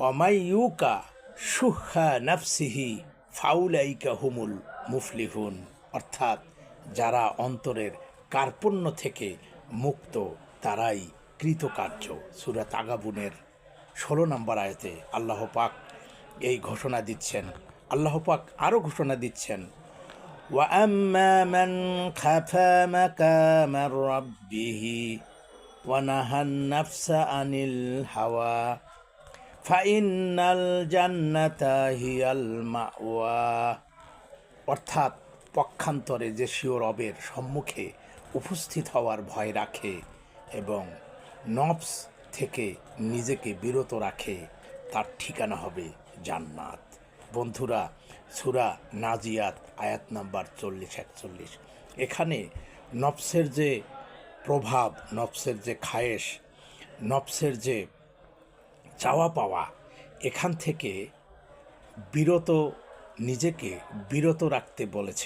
অমাইয়ুকা সুহা নাফসিহি ফাউলাইকা হুমুল মুফলিহুন অর্থাৎ যারা অন্তরের কার্পণ্য থেকে মুক্ত তারাই কৃতকার্য সুরাত আগাবুনের ষোলো নম্বর আয়তে আল্লাহ পাক এই ঘোষণা দিচ্ছেন আল্লাহ পাক আরও ঘোষণা দিচ্ছেন وأما من خاف مقام ربه ونهى النفس عن الهوى ফাইনাল জান্নাতা হিয়াল মাওয়া। অর্থাৎ পক্ষান্তরে যে সিও রবের সম্মুখে উপস্থিত হওয়ার ভয় রাখে এবং নফস থেকে নিজেকে বিরত রাখে, তার ঠিকানা হবে জান্নাত। বন্ধুরা, সুরা নাজিয়াত, আয়াত নাম্বার চল্লিশ একচল্লিশ। এখানে নফসের যে প্রভাব, নফসের যে খায়েশ, নফসের যে চাওয়া পাওয়া এখান থেকে বিরত নিজেকে বিরত রাখতে বলেছে।